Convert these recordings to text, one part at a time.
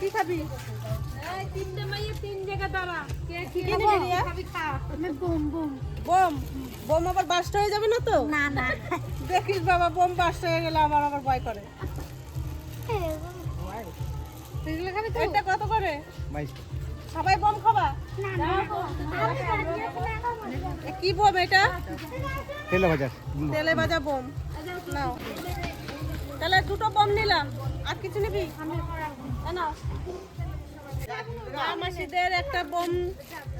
কি খাবি তিনটে মাইয়ে তিন জায়গা দাঁড়া কে কি কি নিবি রিয়া? খাবি খা আমি বুম? বুম বোম বোম আবার বাস্ট হয়ে যাবে না তো না না দেখিস বাবা বোম বাস্ট হয়ে গেলে আমার আবার ভয় করে এগুলো খাবি তো এটা? কত করে সবাই বোম খাবা কি বোম এটা তেলে তেলে ভাজা বোম। নাও। তাহলে দুটো বোম নিলাম। আর কিছু নিবি? মাসিদের একটা বোম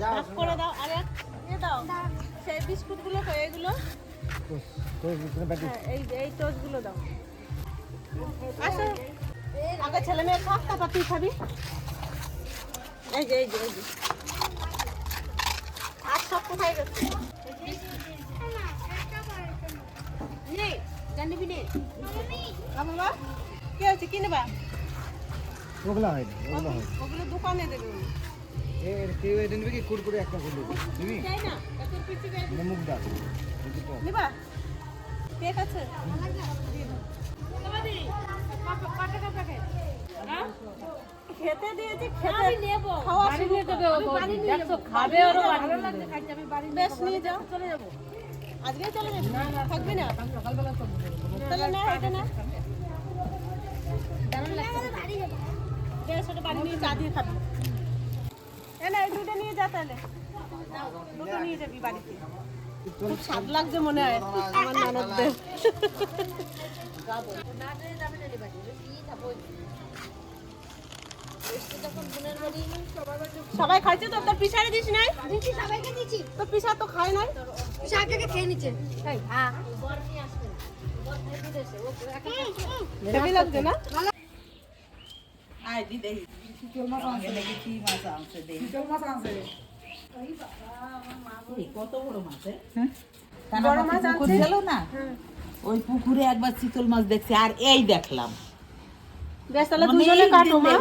ভাগ করে দাও। আর এক এ দাও। সেই বিস্কুটগুলো কই এগুলো। হ্যাঁ এই এই টোস্টগুলো দাও। আসো। আগে ছেলে মেয়ে খাক, তারপর তুই খাবি। এই যে এই যে এই যে। আর সব কোথায় গেছে? নে জানিবি নে। বাবা কি হচ্ছে কি নেবা? ওগুলো হয় ওগুলো দোকানে দেবে। এর কেউ এটা কি? কুরকুরে একটা করে দেবে। তুমি না এত পিচি গায়ে মুখ ডাল নিবা? কেক আছে? হ্যাঁ? খেতে দিয়েছি খেতে। নেব। খাওয়া শুরু নিয়ে ও খাবে ওরও বাড়ি নিয়ে দেবে। বেশ নিয়ে যাও। চলে যাব। আজকে চলে যাবি থাকবি না। না? না খাবি। স্বাদ লাগছে মনে হয় আমার ননদদের। সবাই খাইছে তো? তোর পিছাড়ে দিস নাই? দিচ্ছি সবাইকে তোর পিছা তো খায় নাই? শাকটাকে খেয়ে নিচ্ছে। হ্যাঁ। হেভি বড় মাছ না? ওই পুকুরে একবার চিতল মাছ দেখছি আর এই দেখলাম। বেশ তাহলে দুজনে কাটো মা।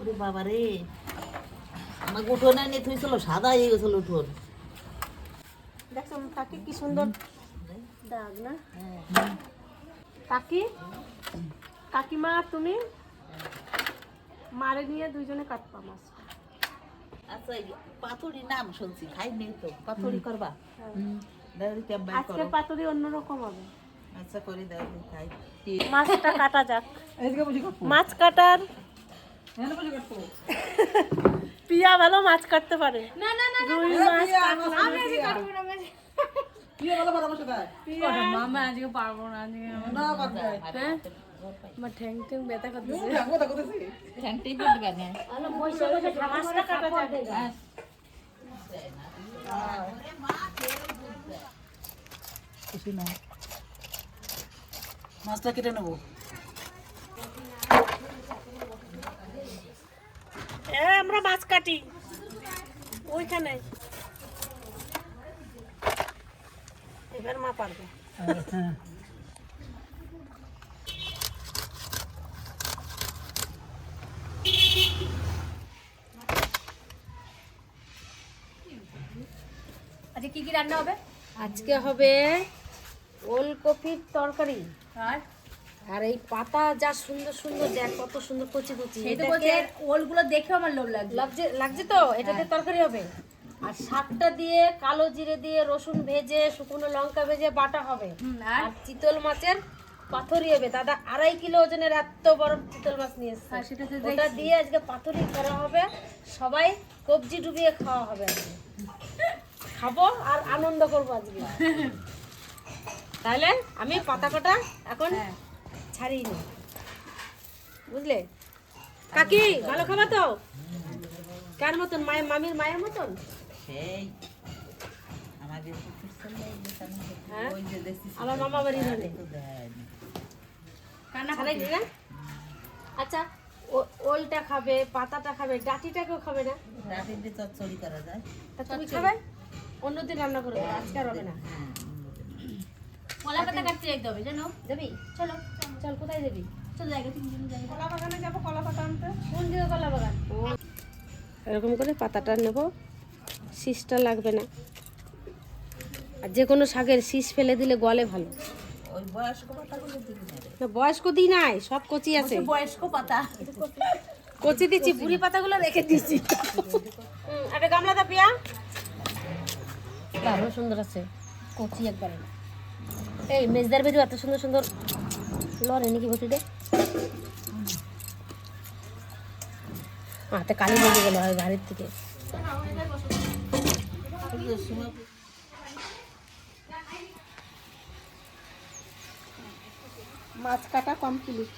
ওরে বাবা রে। আমাকে উঠোনে নিয়ে থুইছিল সাদা হয়ে গেছিল উঠোন। দেখছ কাকি কি সুন্দর দাগ না? কাকি? কাকিমা আর তুমি? মারে নিয়ে দুইজনে কাটপা মাছ। আচ্ছা পাতুরি নাম শুনছি খাই নেই তো পাতুরি করবা? বাইর আজকে পাতুরি অন্যরকম হবে। আচ্ছা করে দাও দিই খাই। মাছটা কাটা যাক। মাছ কাটার। পিয়া ভালো মাছ কাটতে পারে। না না না রুই মাছ আমি কাটবো না মামা আজকে পারব না আজকে হ্যাঁ? আমার ঠ্যাং ঠ্যাং ব্যথা করতেছে। ঠ্যাংটাই বলবে না। মাছটা কাটা যাক কিছু না? মাছটা কেটে নেব। এ আমরা মাছ কাটি। ওইখানে। এবার মা পারবে আজকে কি কি রান্না হবে? আজকে হবে ওলকপির তরকারি। আর? আর এই পাতা যা সুন্দর সুন্দর দেখ কত সুন্দর কচি কচি। ওলগুলো দেখেও আমার লোভ লাগছে। লাগছে লাগছে তো? এটাতে তরকারি হবে? আর শাকটা দিয়ে কালো জিরে দিয়ে রসুন ভেজে শুকনো লঙ্কা ভেজে বাটা হবে। আর? চিতল মাছের পাথরি হবে। দাদা আড়াই কিলো ওজনের এত বড় চিতল মাছ নিয়ে এসছে। ওটা দিয়ে আজকে পাথরি করা হবে। সবাই কবজি ডুবিয়ে খাওয়া হবে। আজকে খাব আর আনন্দ করব আজকে। তাহলে আমি পাতা কটা এখন হ্যাঁ। ছাড়িয়ে নি বুঝলে? কাকি ভালো খাবা তো? কার মতন? মায়ের মামির মায়ের মতন? সেই। আমাদের পুকুর হ্যাঁ? ওই যে দেখছি আমার মামা বাড়ির হলে কান্না ছাড়াই না আচ্ছা ও- ওলটা খাবে পাতাটা খাবে ডাটিটাকেও খাবে না? দিয়ে চচ্চড়ি করা যায়। তা তুমি খাবে? অন্যদিন রান্না করবে আজকে আর হবে না। কলা পাতা কাটতে যেতে হবে জানো? যাবি? চলো চল কোথায় যাবি? চল জায়গা তিনজন জায়গা কলা বাগানে যাব কলা পাতা আনতে। কোন দিকে কলা বাগান? এরকম করে পাতাটা নেব। শীষটা লাগবে না। আর যে কোনো শাকের শীষ ফেলে দিলে গলে ভালো। বয়স্ক না দিই নাই সব কচি আছে। বয়স্ক পাতা। কচি দিচ্ছি বুড়ি পাতাগুলো রেখে দিচ্ছি। একটা গামলা দা পিয়া। দারুণ সুন্দর আছে কচি একবারে এই মেজদার বেজু এত সুন্দর সুন্দর লরে নাকি ভর্তিতে হাতে কালি লেগে গেল হয় গাড়ির থেকে। মাছ কাটা কমপ্লিট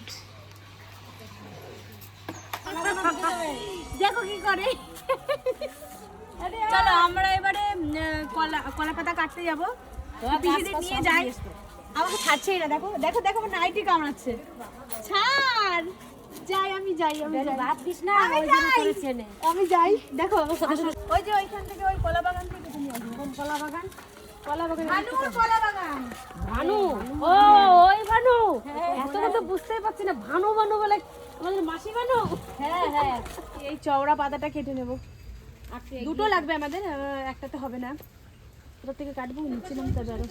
দেখো কি করে। চলো আমরা এবারে কলা কলা পাতা কাটতে যাব। নিয়ে যাই। আমাকে ছাড়ছেই না দেখো দেখো দেখো আমার নাইটি কামড়াচ্ছে ছাড়। যাই আমি যাই আমি যাই। ভাত দিস না আমি ওই জন্য যাই। করে চেনে। আমি যাই দেখো। ওই যে ওইখান থেকে ওই কলা বাগান থেকে তুমি কলা বাগান। কলা বাগান ভানুর কলা বাগান। ভানু? ও ওই ভানু। এত কথা বুঝতেই পারছি না ভানু ভানু বলে আমাদের মাসি ভানু? হ্যাঁ হ্যাঁ। এই চওড়া পাতাটা কেটে নেব। দুটো লাগবে আমাদের আহ, একটাতে হবে না। ওটা থেকে কাটবো নিচে নামতে হবে আরও।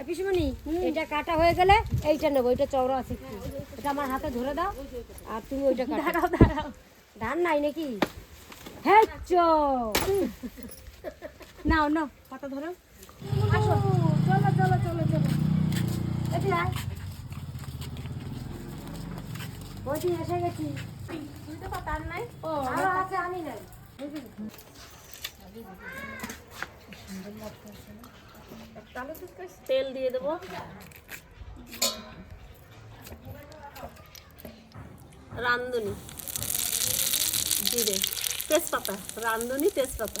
এ পিসুমণি এটা কাটা হয়ে গেলে এইটা নেব এটা চওড়া আছে একটু। এটা আমার হাতে ধরে দাও। আর তুমি ওইটা দাঁড়াও দাঁড়াও। ধান নাই নাকি? হ্যাঁ চো নাও নাও পাতা ধরো। আসো। চলো চলো চলো চলো। এটি আয়। বলছি এসে গেছি। তুই তো পাতা নাই? ও আরও আছে আমি নাই। তেল দিয়ে দেবো। রান্ধুনি জিরে। তেজপাতা। রান্ধুনি তেজপাতা।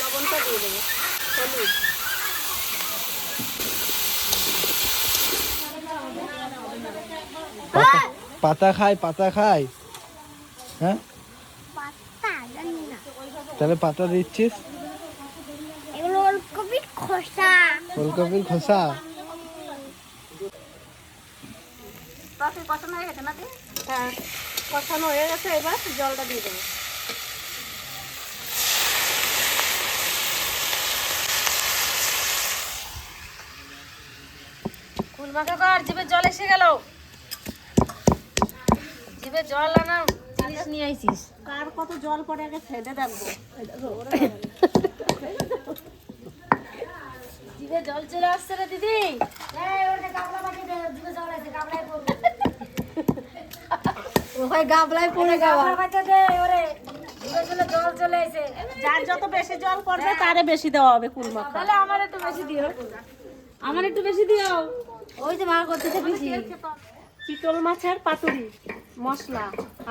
লবণটা দিয়ে দেবো। হলুদ। পাতা খায় পাতা খায় হ্যাঁ? পাতা তাহলে পাতা দিচ্ছিস? এগুলো ওলকপির খোসা। ফুলকপির খোসা? তরকারি কষানো হয়ে গেছে নাকি হ্যাঁ কষানো হয়ে গেছে এবার জলটা দিয়ে দেবো। ফুল কর জিভে জল এসে গেল। জিভে জল আনা জিনিস নিয়ে আইছিস। কার কত জল পড়ে আগে ফেলে দেখব জিভে জল চলে আসছে রে দিদি। ওই গাবলায় পড়ে গাবলা বাচ্চা দে ওরে। জিভে জলে জল চলে আইছে যার যত বেশি জল পড়বে তারে বেশি দেওয়া হবে কুল মাখা তাহলে আমার একটু বেশি দিও। আমার একটু বেশি দিও। ওই যে মা করতেছে বেশি চিতল মাছের পাতুরি মশলা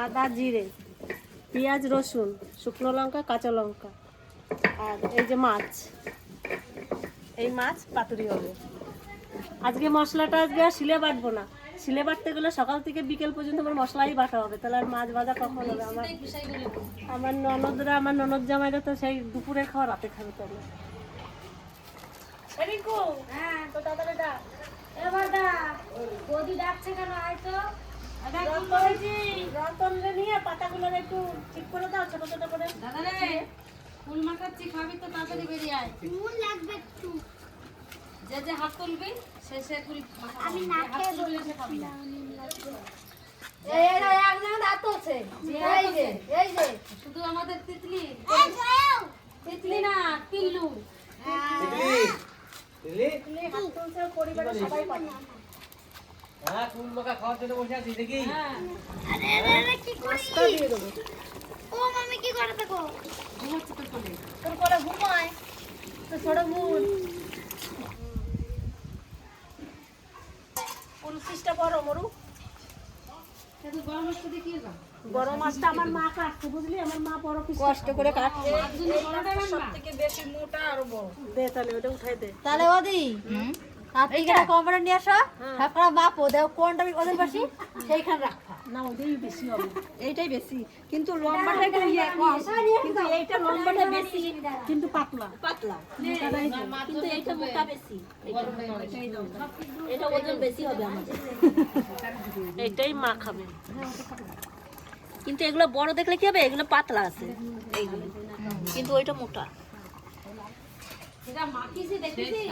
আদা জিরে পেঁয়াজ রসুন শুকনো লঙ্কা কাঁচা লঙ্কা। আর এই যে মাছ। এই মাছ পাতুরি হবে। আজকে মশলাটা আজকে আর শিলে বাটবো না। শিলে বাটতে গেলে সকাল থেকে বিকেল পর্যন্ত আমার মশলাই বাটা হবে। তাহলে আর মাছ ভাজা কখন হবে? আমার আমার ননদরা আমার ননদ জামাইরা তো সেই দুপুরে খাওয়া রাতে খাবে তাহলে রিঙ্কু হ্যাঁ। তো দাদা বেটা? এবার দা বৌদি ডাকছে কেন আয় তো রতনরে নিয়ে পাতাগুলো একটু ঠিক করে দাও ছোট ছোট করে। দাদা রে ফুল মাখাচ্ছি খাবি তো তাড়াতাড়ি বেরিয়ে আয়। নুন লাগবে একটু। যে যে হাত তুলবি সে সে ফুল আমি না খেয়ে বলব এই এই এই এক হাত তুলছে এই যে এই যে। শুধু আমাদের তিতলি। তিতলি না পিল্লু হ্যাঁ আরে আরে আরে কি করিস? ও মামি কি করে দেখো? তোর করে ঘুমায়। তো ছোট বোন কোন পিসটা বড় মরু শুধু গরম মশলা দিয়ে কি হবে বড় মাছটা আমার মা কাটছে বুঝলি? আমার মা বড় কষ্ট করে কাটছে। দে তাহলে ওটা উঠাই দে। তাহলে ওদি নিয়ে আসো। তারপরে দেখো কোনটা ওদের পাশে সেইখানে রাখা। না ওটাই বেশি হবে। এইটাই বেশি। কিন্তু লম্বাটা একটু ইয়ে কম। কিন্তু এইটা লম্বাটা বেশি কিন্তু পাতলা। পাতলা। কিন্তু এইটা মোটা বেশি। এটা ওজন বেশি হবে আমাদের। এটাই মা খাবে। কিন্তু এগুলো বড় দেখলে কি হবে? এগুলো পাতলা আছে। এইগুলো। কিন্তু ওইটা মোটা। সেটা মাখিয়েছি দেখেছিস?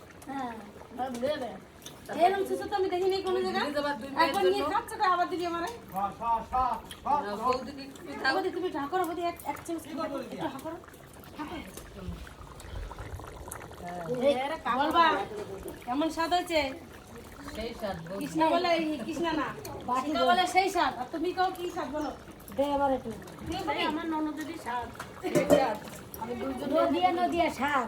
এরকম শিশু তো আমি দেখিনি কোনো জায়গায় একবার নিয়ে খাচ্ছে তো আবার দিবি আমারে বৌদি তুমি ঠাকুর বৌদি এক এক চামচ একটু ঠাকুর বলবা কেমন স্বাদ হয়েছে কৃষ্ণা বলে কৃষ্ণা না কৃষ্ণা বলে সেই স্বাদ আর তুমি কাও কি স্বাদ বলো দে আমার একটু তুমি বলি আমার ননদেরই স্বাদ নদিয়া নদিয়া শাক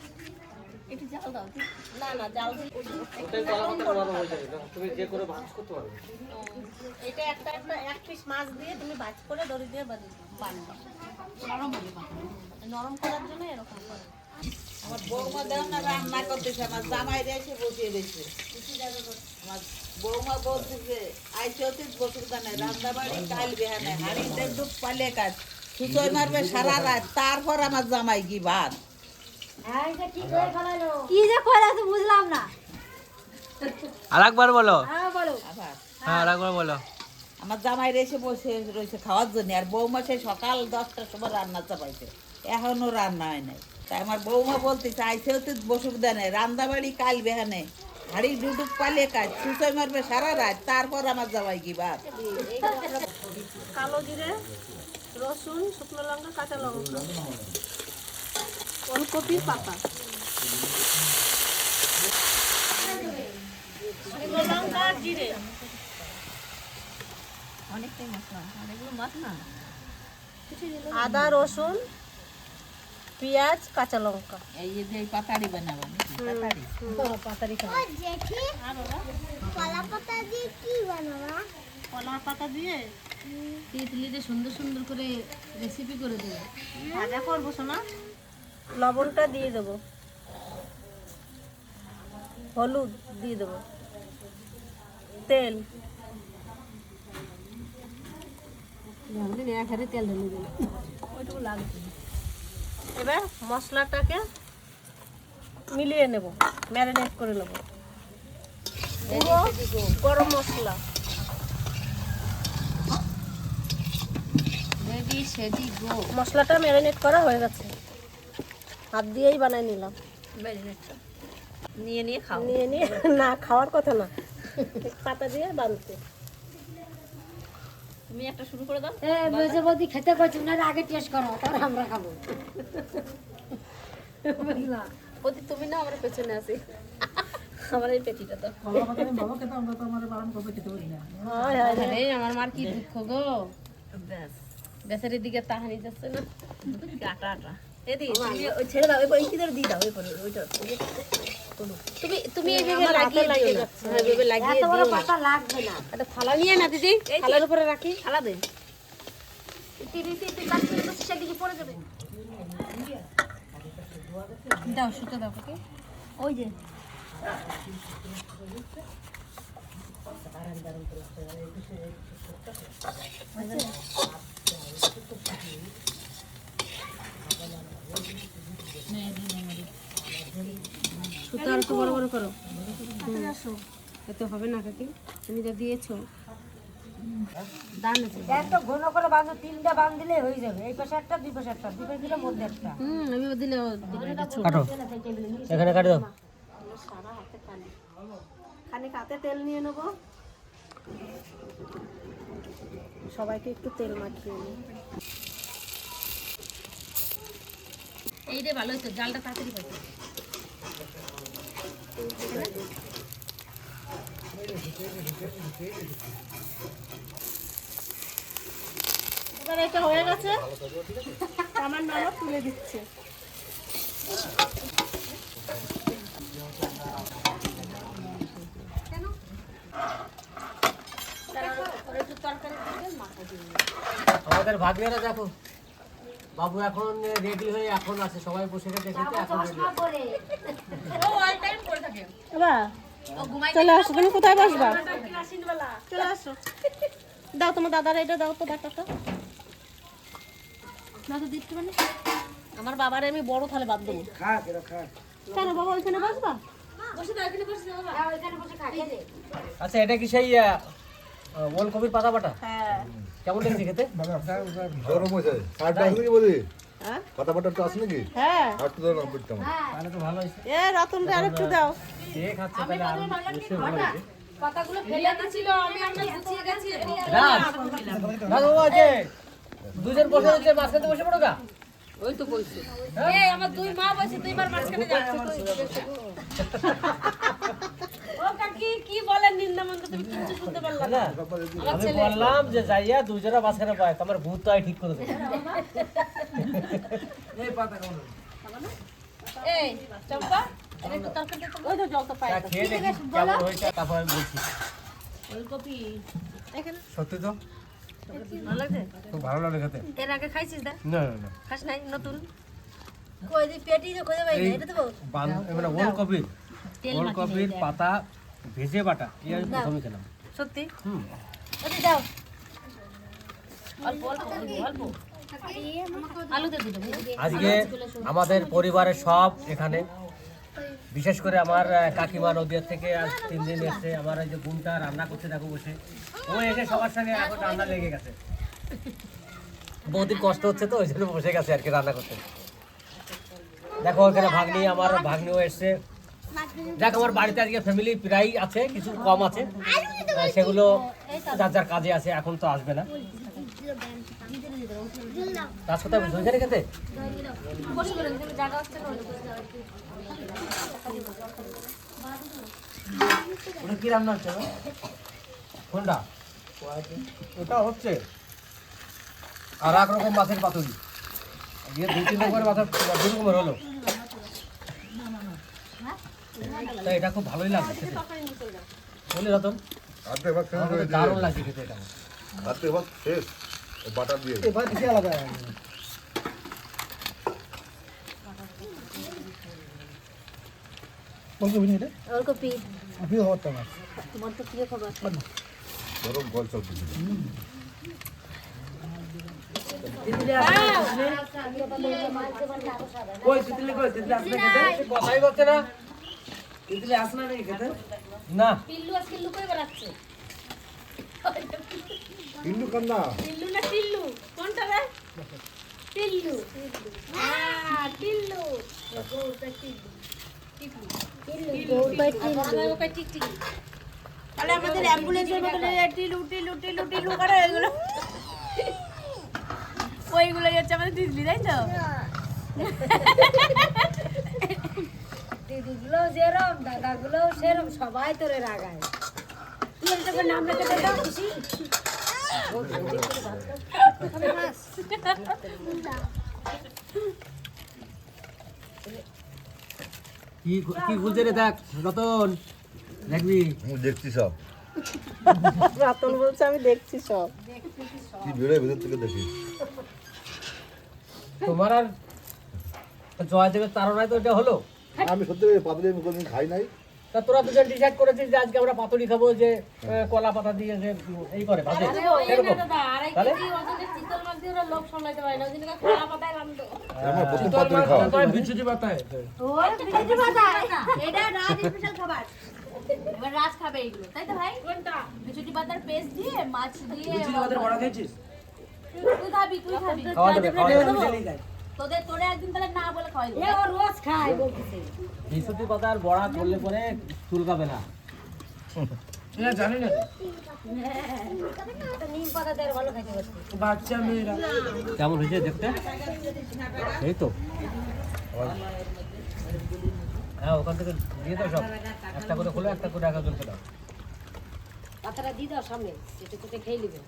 এইটুকু মাহাত তিন তিনটে বাড়ি আছে ও ঘরের জল এ একটু দিয়ে দাদার রয়েছে দাদা রয়েছে দুই। মেয়ের তিন মেয়ের পাতাটা একটু ছেঁকে নেব না না জাল দিলে তুমি যে করে ভাজ করতে পারবে। এটা একটা একটা এক পিস মাছ দিয়ে তুমি ভাজ করে দড়ি দিয়ে বাঁধি- নরম হবে নরম করার জন্য এরকম করে। আমার বৌমা দেও না রান্না করতেছে আমার জামাই এসে বসিয়ে দিয়েছে। আমার বৌমা বলতেছে আইসে অতীত বসুর গানে রান্না বাড়ি কাল বেহানে হাড়ি দেব পালে কাজ মারবে সারা রাত তারপর আমার জামাই কি ভাত? কি যে তো বুঝলাম না। আরেকবার বলো। হ্যাঁ বলো। হ্যাঁ আরেকবার বলো। আমার জামাই এসে বসে রয়েছে খাওয়ার জন্য আর বৌমা সে সকাল দশটার সময় রান্না চাপাইছে। এখনও রান্না হয় নাই। তাই আমার বৌমা বলতেছে আইসে অতীত বসুক দেনে রান্না বাড়ি কাল বেহানে হাড়ি ডুডুক পালে কাজ সুতোয় মারবে সারা রাত। তারপর আমার জামাই কি ভাত কালো জিরে রসুন শুকনো লঙ্কা কাঁচা লঙ্কা। ওলকপির পাতা। আদা রসুন পেঁয়াজ কাঁচা লঙ্কা। এই যে এই পাতাড়ি বানাবো পাতাড়ি? কলা পাতা দিয়ে কি বানাবা? কলার পাতা দিয়ে? তিতলিতে সুন্দর সুন্দর করে রেসিপি করে দেবে। ভাজা করব শোনা লবণটা দিয়ে দেবো। হলুদ দিয়ে দেবো। তেল। তেল এবার মশলাটাকে মিলিয়ে নেব ম্যারিনেট করে নেব। গরম মশলা। মশলাটা ম্যারিনেট করা হয়ে গেছে। হাত দিয়েই বানাই নিলাম। নিয়ে নিয়ে খাও। নিয়ে নিয়ে না খাওয়ার কথা না। পাতা দিয়ে বানতে। তুমি একটা শুরু করে দাও। এ বৌদি খেতে করছি না আগে টেস্ট করো তারপর আমরা খাব। ওদি তুমি না আমার পেছনে আছি। আমার এই পেটিটা তো হয় হয় রে। এই আমার মার কি দুঃখ গো? বেচারি দিকে তাহানি যাচ্ছে না। আটা আটা। তুমি ওই ছেড়ে দাও ওই কি দিয়ে দাও ওই করে ওইটা ওই যে- তুমি তুমি এইভাবে লাগিয়ে দিও না। হ্যাঁ, এইভাবে লাগিয়ে দিও পাতা লাগবে না। একটা থালা নিয়ে না দিদি। থালার উপরে রাখি। থালা দে। টিভি টিভি কাটতে তো সেদিকে পড়ে যাবে। দাও সুতো দাও ওকে। ওই যে। সুতো আর একটু বড় বড় করো। এত হবে না কাকি। তুমি যা দিয়েছ। দাম আছে। একটা ঘন করে বাঁধো তিনটা বাঁধ দিলে হয়ে যাবে। এই পাশে একটা দুই পাশে একটা দুই পাশে দিলে মধ্যে একটা। হুম আমি দিলে কাটো। এখানে কাটি। দাও খানিক হাতে তেল নিয়ে নেব। সবাইকে একটু তেল মাখিয়ে নিই। এইটা ভালো হতো জালটা তাড়াতাড়ি পাইছে এবার এটা হয়ে গেছে। আমার তুলে দিচ্ছে। আমাদের ভাগ্নেরা দেখো। বাবু এখন রেডি হয়ে এখন আছে সবাই বসে গেছে খেতে এখন চলে আসো তুমি কোথায় বসবা? চলে আসো। দাও তোমার দাদার এটা দাও তো ডাক্তারটা আমার বাবার আমি বড় থালে বাদ দেবো। খা কেন খা কেন বাবা ওইখানে বসবা? আচ্ছা এটা কি সেই ওলকপির পাতা বাটা হ্যাঁ। কেমন লেগেছে খেতে? গরম হয়েছে সারটা আছে নাকি বলি। হ্যাঁ? পাতা তো আছে নাকি? হ্যাঁ। আর তো ধরো নম্বরটা আমার। তাহলে তো ভালো হয়েছে এ রতন রে আরেকটু দাও। যে খাচ্ছে তাহলে? আর নিশ্চয়ই ভালো হয়েছে পাতাগুলো ফেলে দিয়েছিল আমি আমরা গুছিয়ে গেছি রাজ রাজ বাবু আছে। দুজন বসে হচ্ছে মাঝখানে বসে পড়ো গা। ওই তো কইছে এই আমার দুই মা বসে দুইবার মাঝখানে যাচ্ছে ও কি বলেন তুমি কিচ্ছু শুনতে পারলা না। না আমি বললাম যে যাইয়া দুজনে আমার ভূত তো ঠিক করে দেবে। এই চম্পা ওই তো জলটা পাই তা খেয়ে দেখি কেমন হয়েছে তারপর আমি বলছি। ফুলকপি সত্যি তো? ভালো লাগছে? খুব ভালো লাগে খেতে। এর আগে খাইছিস না? না না খাস নাই? নতুন? কই দি পেটি তো এটা বান- মানে ওলকপির পাতা ভেজে বাটা আমি প্রথমে খেলাম। সত্যি? হুম। ওটি দাও। অল্প অল্প অল্প আজকে আমাদের পরিবারের সব এখানে। বিশেষ করে আমার কাকিমা নদীর থেকে আজ তিন দিন এসছে আমার এই যে বোনটা রান্না করতে দেখো বসে। ও এসে সবার সঙ্গে এখন রান্না লেগে গেছে। বহুদিন কষ্ট হচ্ছে তো ওই জন্য বসে গেছে আর কি রান্না করতে। দেখো এখানে ভাগ্নি আমার ভাগ্নিও এসছে। দেখ আমার বাড়িতে আজকে ফ্যামিলি প্রায় আছে কিছু কম আছে। সেগুলো যার যার কাজে আছে এখন তো আসবে না। খেতে? ওটা কি রান্না হচ্ছে কোনটা? ওটা হচ্ছে আর এক রকম মাছের পাতুরি দুই তিন রকমের মাছের দু রকমের হলো। তা এটা খুব ভালোই লাগছে খেতে। বলি রতন হয়ে দারুণ লাগছে খেতে এটা। আর্ধে ভাগ শেষ বাটার দিয়ে এবার কিছু আলাদা। ওলকপি নিয়ে ওলকপি আপনি হওয়ারটা না তোমার তো প্রিয় খাবার। গরম জল চল কই তিতলি কই তিতলি? আসবে কথাই করছে না? আসে না নাকি খেতে? না। পিল্লু আজকে লুকোই বেড়াচ্ছে। কান্না। পিল্লু না টিল্লু কোনটা রে? টিল্লু হ্যাঁ টিল্লু আমাদের ওকে তাহলে আমাদের অ্যাম্বুলেন্সের মতো টিলু টিলু টিলু টিলু করে ওইগুলো ওইগুলোই হচ্ছে আমাদের দিদি তাই তো? দিদিগুলো যেরম দাদাগুলো সেরম সবাই তোরে রাগায়। তুই একটা করে নাম রেখে দাও খুশি? কি কি খুলছে রে দেখ রতন দেখবি? দেখছি সব। রতন বলছে আমি দেখছি সব। কি বেরোয় ভেতর থেকে দেখি। তোমার আর জয়দেবের তারনায় তো এটা হলো? আমি সত্যি পাতলি আমি কোনোদিন খাই নাই। তা তোরা দুজন ডিসাইড করেছিস যে আজকে আমরা পাতুরি খাব যে কলা পাতা দিয়ে যে এই করে ভাজে এরকম। তাহলে? মাছ দিয়ে রাজ খাবে এগুলো তাই তো ভাই? কোনটা? বিচুটি পাতার পেস্ট দিয়ে মাছ দিয়ে বিচ্ছুতি পাতার বড়া খেয়েছিস? তুই খাবি তুই খাবি। খাওয়া যাবে খাওয়া যাবে। তোদের তোরে একদিন তাহলে না বলে খাওয়াই এ ও রোজ খায় বলতেছে। বিচ্ছুতি পাতার বড়া করলে পরে চুলকাবে না। জানি না। তো নিম পাতা দিয়ে ভালো খাইতে পারছি। বাচ্চা মেয়েরা। কেমন হয়েছে দেখতে? এই তো। হ্যাঁ ওখান থেকে দিয়ে দাও সব। একটা করে খোলো একটা করে এক একজনকে দাও। পাতাটা দিয়ে দাও সামনে। খেয়ে নেবে।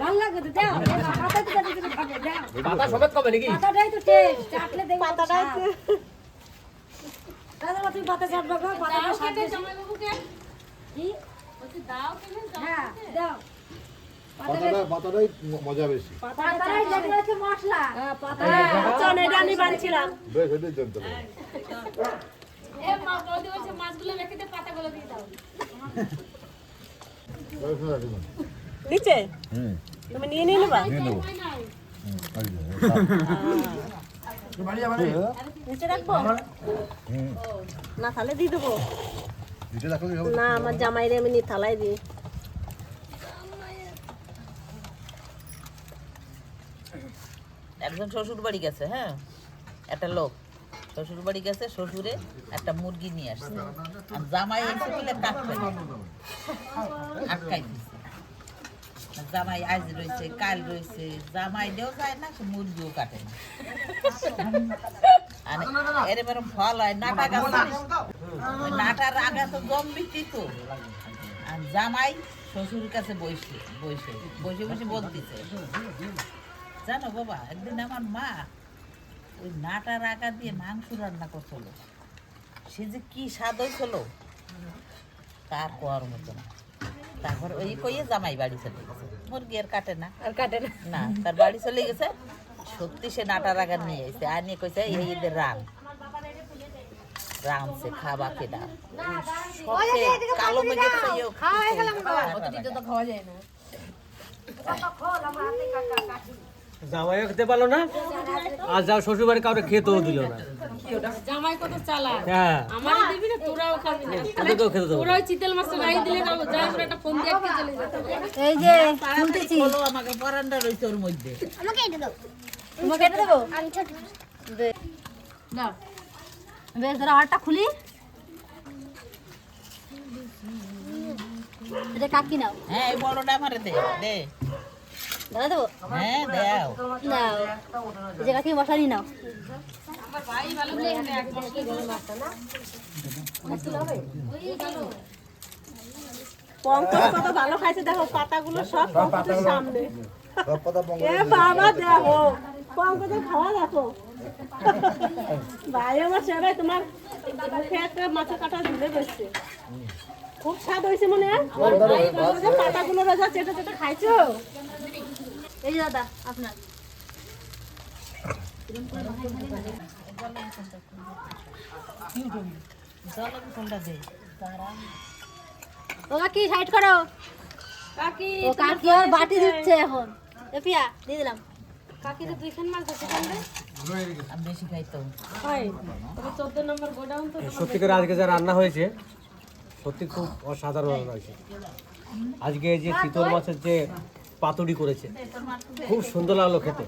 ভালো লাগবে তো দাও পাতা তো চেটে চেটে খাবে দাও পাতা সমেত কবে নাকি? পাতাটাই তো টেস্ট চাটলে দেখো পাতাটাই দাদা তুমি পাতা চাটবে গো পাতাটা সাথে কি? হ্যাঁ দাও পাতাটাই মজা বেশি। পাতাটাই যেগুলো হচ্ছে মশলা। হ্যাঁ পাতা চল এটা আমি বানছিলাম। বেশ এটাই জানতে হবে বেশ, বেশ, রাখি না। নিচে? হুম। তুমি নিয়ে নিয়ে নেবা? নিচে রাখব? না তাহলে দিয়ে দেবো। না আমার জামাইরে আমি থালায় দিই। একজন শ্বশুর বাড়ি গেছে হ্যাঁ? একটা লোক। শ্বশুর বাড়ি গেছে শ্বশুরে একটা মুরগি নিয়ে আসছে। আর জামাই এসে বলে কাটবে। আটকাই আর জামাই আজ রয়েছে, কাল রয়েছে। জামাই দেও যায় না মুরগিও কাটে না। আর এরম এরম ফল হয়, নাটা গাছ নাটার আগে তো জম বিক্রি তো আর জামাই শ্বশুর কাছে বসে বসে বসে বসে বলতেছে। জানো বাবা, একদিন আমার মা ওই নাটার আগা দিয়ে মাংস রান্না করছিল। সে যে কি স্বাদ হয়েছিল তার কোয়ার মতো না। তারপর ওই কইয়ে জামাই বাড়ি চলে গেছে। মুরগি আর কাটে না। আর কাটে না। না তার বাড়ি চলে গেছে। সত্যি সে নাটার আগা নিয়ে এসে আর নিয়ে কইছে এই ঈদের রান রামছে খাবা কেডা সবচেয়ে কালো মেঘে তো। খাওয়া যায় না। জামাইও খেতে পারল না আর যাও শ্বশুর বাড়ি কাউকে খেতেও দিল না। জামাই কত চালা হ্যাঁ। আমারও দিবি না তোরাও খাবি না। ওদেরকেও খেতে দেবো। না। চিতল মাছটা গাই দিলে খাব। যাই আমরা একটা ফোন দিয়ে চলে যেতে এই যে খুলতেছি বলো আমাকে পরান্ডা রয়েছে ওর মধ্যে। আমাকে এটা দাও। তোমাকে এটা দেবো? আমি ছোট। দাও। বেশ ধরো হারটা খুলি। এটা কাকি নাও। হ্যাঁ এই বড়টা আমারে দে দে। দাদা দেবো হ্যাঁ দাও। নাও। নিয়ে পঙ্কজ কত ভালো খাইছে দেখো পাতাগুলো সব পঙ্কজের সামনে। সব পাতা পঙ্গল এ বাবা দেখো পঙ্কজের খাওয়া দেখো। ভাই আমার সেবাই তোমার মুখে একটা মাথা কাটা বসছে খুব স্বাদ হয়েছে মনে হয়। পাতাগুলো রাজা চেটে চেটে খাইছো? এই দাদা আপনার। জলের ফোনটা দে ও কাকি সাইড করো কাকি ও কাকি আর বাটি দিচ্ছে এখন। এপিয়া দিয়ে দিলাম। কাকি তো দুইখান মাছ কেন হয় সত্যিকার আজকে যা রান্না হয়েছে সত্যি খুব অসাধারণ রান্না হয়েছে। আজকে যে চিতল মাছের যে পাতুড়ি করেছে। খুব সুন্দর লাগল খেতে।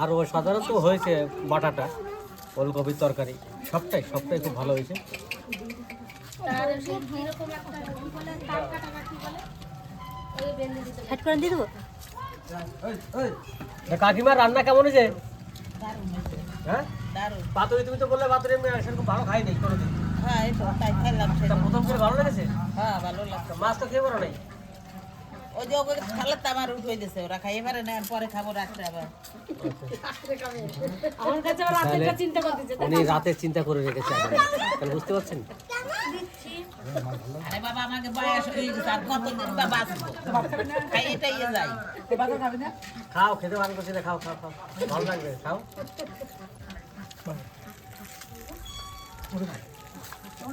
আর অসাধারণ তো হয়েছে বাটাটা ওলকপির তরকারি। সবটাই সবটাই খুব ভালো হয়েছে। কাকিমার রান্না কেমন হয়েছে? হ্যাঁ? পাতুড়ি তুমি তো বললে সেরকম ভালো খাই নাই কোনোদিন। হ্যাঁ প্রথম করে ভালো লেগেছে? হ্যাঁ ভালো মাছ তো খেয়ে পারো নাই? ওই যে ওকে খালে তো আমার উঠে দিছে ওরা খাইয়ে পারে না পরে খাব রাত্রে আবার। আমার কাছে ওর রাতেরটা চিন্তা করতেছে উনি রাতের চিন্তা করে রেখেছে তাহলে বুঝতে পারছেন? আরে বাবা আমাকে বয়স হয়ে গেছে আর কতদিন বা বাঁচবো? খাইয়ে টাইয়ে যাই খাও খেতে ভালো করছি না খাও খাও খাও। ভালো লাগবে খাও। ও